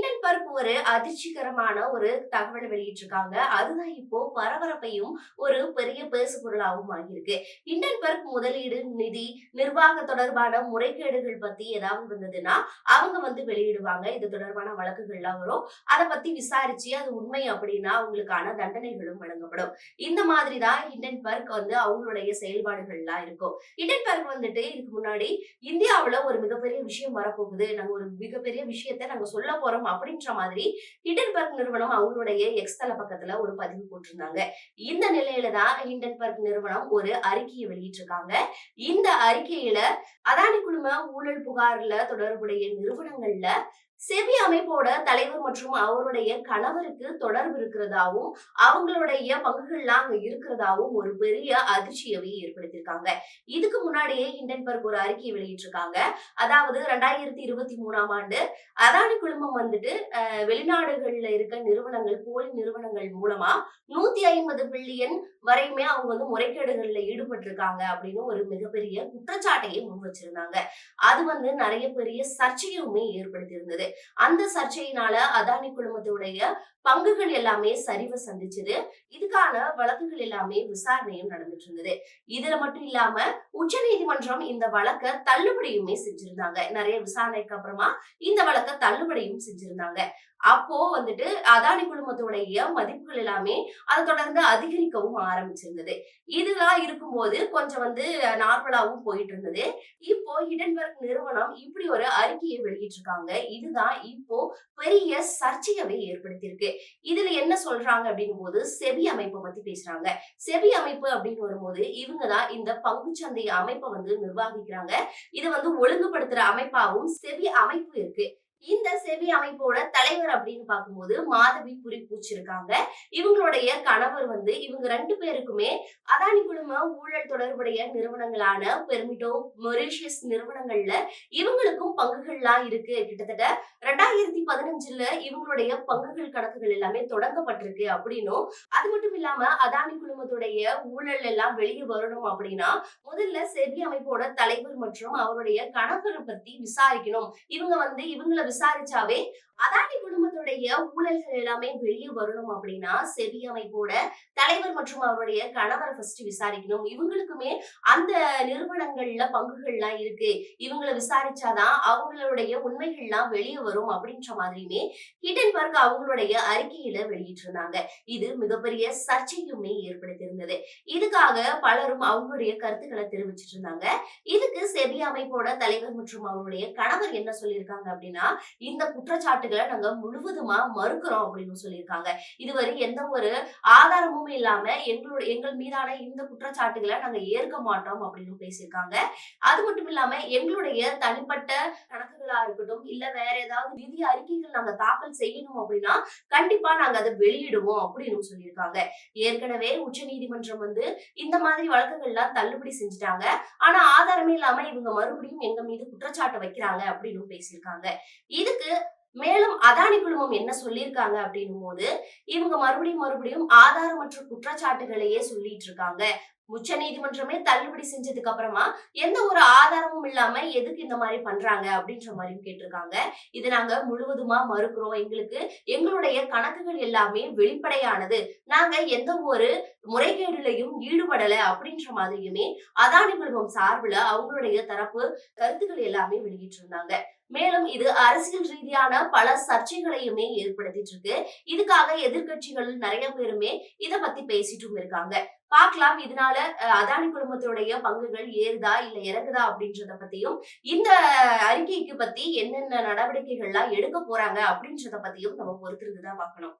Hindenburg ஒரு அதிர்ச்சிகரமான ஒரு தகவலை வெளியிட்டிருக்காங்க. அதுதான் இப்போ பரபரப்பையும் ஒரு பெரிய பேசு பொருளாகவும் ஆகியிருக்கு ஹிண்டன்பர்க் முதலீடு நிதி நிர்வாக தொடர்பான முறைகேடுகள் பத்தி ஏதாவது வந்ததுன்னா அவங்க வந்து வெளியிடுவாங்க. இது தொடர்பான வழக்குகள்லாம் வரும். அதை பத்தி விசாரிச்சு அது உண்மை அப்படின்னா அவங்களுக்கான தண்டனைகளும் வழங்கப்படும். இந்த மாதிரி தான் ஹிண்டன்பர்க் வந்து அவங்களுடைய செயல்பாடுகள்லாம் இருக்கும். ஹிண்டன்பர்க் வந்துட்டு இதுக்கு முன்னாடி இந்தியாவுல ஒரு மிகப்பெரிய விஷயம் வரப்போகுது. நாங்க ஒரு மிகப்பெரிய விஷயத்த நாங்க சொல்ல போறோம் அப்படின்ற மாதிரி ஹிண்டன்பர்க் நிறுவனம் அவங்களுடைய எக்ஸ் தள பக்கத்துல ஒரு பதிவு போட்டிருந்தாங்க. இந்த நிலையில தான் ஹிண்டன்பர்க் நிறுவனம் ஒரு அறிக்கையை வெளியிட்டிருக்காங்க. இந்த அறிக்கையில அதானி குழும ஊழல் புகார்ல தொடர்புடைய நிறுவனங்கள்ல செபி அமைப்போட தலைவர் மற்றும் அவருடைய கணவருக்கு தொடர்பு இருக்கிறதாவும் அவங்களுடைய பங்குகள்லாம் அங்க இருக்கிறதாவும் ஒரு பெரிய அதிர்ச்சியவே ஏற்படுத்தியிருக்காங்க. இதுக்கு முன்னாடியே ஹிண்டன்பர்க் ஒரு அறிக்கை வெளியிட்டிருக்காங்க. அதாவது ரெண்டாயிரத்தி இருபத்தி மூணாம் ஆண்டு அதானி குழுமம் வந்துட்டு அஹ், வெளிநாடுகள்ல இருக்க நிறுவனங்கள் போலி நிறுவனங்கள் மூலமா நூத்தி ஐம்பது பில்லியன் வரையுமே அவங்க வந்து முறைகேடுகள்ல ஈடுபட்டிருக்காங்க அப்படின்னு ஒரு மிகப்பெரிய குற்றச்சாட்டையே முன் வச்சிருந்தாங்க. அது வந்து நிறைய பெரிய சர்ச்சையுமே ஏற்படுத்தியிருந்தது. அந்த சர்ச்சையினால அதானி குழுமத்துடைய பங்குகள் எல்லாமே சரிவு சந்திச்சது. இதுக்கான வழக்குகள் எல்லாமே விசாரணையும் நடந்துட்டு இருந்தது இதுல மட்டும் இல்லாம உச்ச நீதிமன்றம் இந்த வழக்க தள்ளுபடியுமே செஞ்சிருந்தாங்க. நிறைய விசாரணைக்கு அப்புறமா இந்த வழக்க தள்ளுபடியும் செஞ்சிருந்தாங்க. அப்போ வந்துட்டு அதானி குழுமத்துடைய மதிப்புகள் எல்லாமே அதை தொடர்ந்து அதிகரிக்கவும் ஆரம்பிச்சிருந்தது. இதெல்லாம் இருக்கும்போது கொஞ்சம் வந்து நார்மலாவும் போயிட்டு இருந்தது இப்போ ஹிடன்பர்க் நிறுவனம் இப்படி ஒரு அறிக்கையை வெளியிட்டிருக்காங்க. இதுதான் இப்போ பெரிய சர்ச்சையவே ஏற்படுத்தியிருக்கு. இதுல என்ன சொல்றாங்க அப்படின்னும் போது செபி அமைப்பை பத்தி பேசுறாங்க. செபி அமைப்பு அப்படின்னு வரும்போது இவங்க தான் இந்த பங்குச்சந்தை அமைப்பை வந்து நிர்வகிக்கிறாங்க. இதை வந்து ஒழுங்குபடுத்துற அமைப்பாவும் செபி அமைப்பு இருக்கு. இந்த செவி அமைப்போட தலைவர் அப்படின்னு பார்க்கும்போது மாதவி புரிப்பூச்சி இருக்காங்க இவங்களுடைய கணவர் வந்து இவங்க ரெண்டு பேருக்குமே அதானி குழும ஊழல் தொடர்புடைய நிறுவனங்களான பெர்மிட்டோ மொரிஷியஸ் நிறுவனங்கள்ல இவங்களுக்கும் பங்குகள்லாம் இருக்கு. கிட்டத்தட்ட ரெண்டாயிரத்தி பதினஞ்சுல இவங்களுடைய பங்குகள் கணக்குகள் எல்லாமே தொடங்கப்பட்டிருக்கு அப்படின்னும். அது மட்டும் இல்லாம அதானி குழுமத்துடைய ஊழல் எல்லாம் வெளியே வரணும் அப்படின்னா முதல்ல செவி அமைப்போட தலைவர் மற்றும் அவருடைய கணவரை பத்தி விசாரிக்கணும். இவங்க வந்து இவங்கள விசாரிச்சாவே அதானி குடும்பத்துடைய ஊழல்கள் எல்லாமே வெளியே வரணும் அப்படின்னா செபி அமைப்போட தலைவர் மற்றும் அவருடைய கணவரை ஃபர்ஸ்ட் விசாரிக்கணும். இவங்களுக்குமே அந்த நிறுவனங்கள்ல பங்குகள்லாம் இருக்கு. இவங்களை விசாரிச்சாதான் அவங்களுடைய உண்மைகள்லாம் வெளியே வரும் அப்படின்ற மாதிரியுமே ஹிடன்பர்க் அவங்களுடைய அறிக்கையில வெளியிட்டிருந்தாங்க. இது மிகப்பெரிய சர்ச்சையுமே ஏற்படுத்தியிருந்தது. இதுக்காக பலரும் அவங்களுடைய கருத்துக்களை தெரிவிச்சிட்டு இருந்தாங்க. இதுக்கு செபி அமைப்போட தலைவர் மற்றும் அவருடைய கணவர் என்ன சொல்லியிருக்காங்க அப்படின்னா இந்த குற்றச்சாட்டுகளை நாங்க முழுவதுமா மறுக்கிறோம் அப்படின்னு சொல்லியிருக்காங்க. இதுவரை எந்த ஒரு ஆதாரமும் இல்லாம எங்களோட எங்கள் மீதான இந்த குற்றச்சாட்டுகளை நாங்க ஏற்க மாட்டோம் அப்படின்னு பேசியிருக்காங்க. அது மட்டும் இல்லாம எங்களுடைய தனிப்பட்ட கணக்குகளா இருக்கட்டும் இல்ல வேற ஏதாவது நிதி அறிக்கைகள் நாங்க தாக்கல் செய்யணும் அப்படின்னா கண்டிப்பா நாங்க அதை வெளியிடுவோம் அப்படின்னு சொல்லியிருக்காங்க. ஏற்கனவே உச்ச நீதிமன்றம் வந்து இந்த மாதிரி வழக்குகள்லாம் தள்ளுபடி செஞ்சுட்டாங்க. ஆனா ஆதாரமே இல்லாம இவங்க மறுபடியும் எங்க மீது குற்றச்சாட்டு வைக்கிறாங்க அப்படின்னு பேசியிருக்காங்க. இதுக்கு மேலும் அதானி குழுமம் என்ன சொல்லியிருக்காங்க அப்படின்னும் போது இவங்க மறுபடியும் மறுபடியும் ஆதாரமற்ற குற்றச்சாட்டுகளையே சொல்லிட்டு இருக்காங்க. உச்ச நீதிமன்றமே தள்ளுபடி செஞ்சதுக்கு அப்புறமா எந்த ஒரு ஆதாரமும் இல்லாம எதுக்கு இந்த மாதிரி பண்றாங்க அப்படின்ற மாதிரியும் கேட்டிருக்காங்க. இது நாங்க முழுவதுமா மறுக்கிறோம். எங்களுக்கு எங்களுடைய கணக்குகள் எல்லாமே வெளிப்படையானது. நாங்க எந்த ஒரு முறைகேடுலையும் ஈடுபடல அப்படின்ற மாதிரியுமே அதானி குழுமம் சார்புல அவங்களுடைய தரப்பு கருத்துக்கள் எல்லாமே வெளியிட்டிருந்தாங்க. மேலும் இது அரசியல் ரீதியான பல சர்ச்சைகளையுமே ஏற்படுத்திட்டு இருக்கு. இதுக்காக எதிர்கட்சிகள் நிறைய பேருமே இதை பத்தி பேசிட்டும் இருக்காங்க. பார்க்கலாம். இதனால அஹ், அதானி குடும்பத்துடைய பங்குகள் ஏறுதா இல்ல இறங்குதா அப்படின்றத பத்தியும் இந்த அறிக்கைக்கு பத்தி என்னென்ன நடவடிக்கைகள்லாம் எடுக்க போறாங்க அப்படின்றத பத்தியும் நம்ம பொறுத்திருந்து தான் பார்க்கணும்.